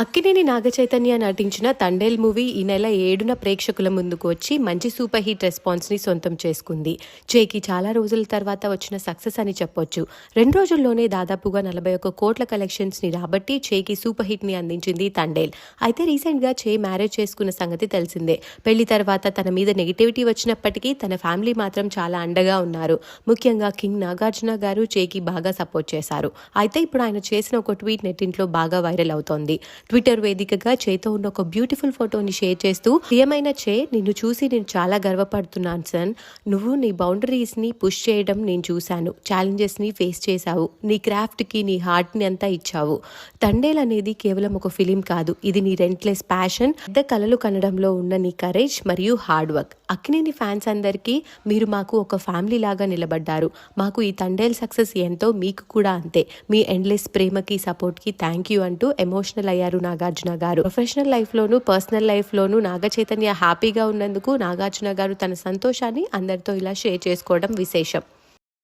అక్కినేని నాగచైతన్య నటించిన తండేల్ మూవీ ఈ నెల ఏడున ప్రేక్షకుల ముందుకు వచ్చి మంచి సూపర్ హిట్ రెస్పాన్స్ని సొంతం చేసుకుంది. చేకి చాలా రోజుల తర్వాత వచ్చిన సక్సెస్ అని చెప్పొచ్చు. రెండు రోజుల్లోనే దాదాపుగా నలభై ఒక్క కోట్ల కలెక్షన్స్ని రాబట్టి చేకి సూపర్ హిట్ని అందించింది తండేల్. అయితే రీసెంట్గా చే మ్యారేజ్ చేసుకున్న సంగతి తెలిసిందే. పెళ్ళి తర్వాత తన మీద నెగిటివిటీ వచ్చినప్పటికీ తన ఫ్యామిలీ మాత్రం చాలా అండగా ఉన్నారు. ముఖ్యంగా కింగ్ నాగార్జున గారు చేకి బాగా సపోర్ట్ చేశారు. అయితే ఇప్పుడు ఆయన చేసిన ఒక ట్వీట్ నెట్టింట్లో బాగా వైరల్ అవుతోంది. ట్విట్టర్ వేదికగా చేతో ఉన్న ఒక బ్యూటిఫుల్ ఫోటోని షేర్ చేస్తూ ప్రియమైన చే నిన్ను చూసి నేను చాలా గర్వపడుతున్నాను సన్. నువ్వు నీ బౌండరీస్ని పుష్ చేయడం నేను చూశాను. ఛాలెంజెస్ని ఫేస్ చేశావు. నీ క్రాఫ్ట్కి నీ హార్ట్ని అంతా ఇచ్చావు. తండేల్ అనేది కేవలం ఒక ఫిలిం కాదు. ఇది నీ రెంట్లెస్ ప్యాషన్ పెద్ద కలలు కనడంలో ఉన్న నీ కరేజ్ మరియు హార్డ్ వర్క్. అక్కినేని ఫ్యాన్స్ అందరికీ మీరు మాకు ఒక ఫ్యామిలీ లాగా నిలబడ్డారు. మాకు ఈ తండేల్ సక్సెస్ ఎంతో మీకు కూడా అంతే. మీ ఎండ్లెస్ ప్రేమకి సపోర్ట్కి థ్యాంక్ యూ అంటూ ఎమోషనల్ అయ్యారు నాగార్జున గారు. ప్రొఫెషనల్ లైఫ్ లోను పర్సనల్ లైఫ్ లోను నాగ చైతన్య హ్యాపీగా ఉన్నందుకు నాగార్జున గారు తన సంతోషాన్ని అందరితో ఇలా షేర్ చేసుకోవడం విశేషం.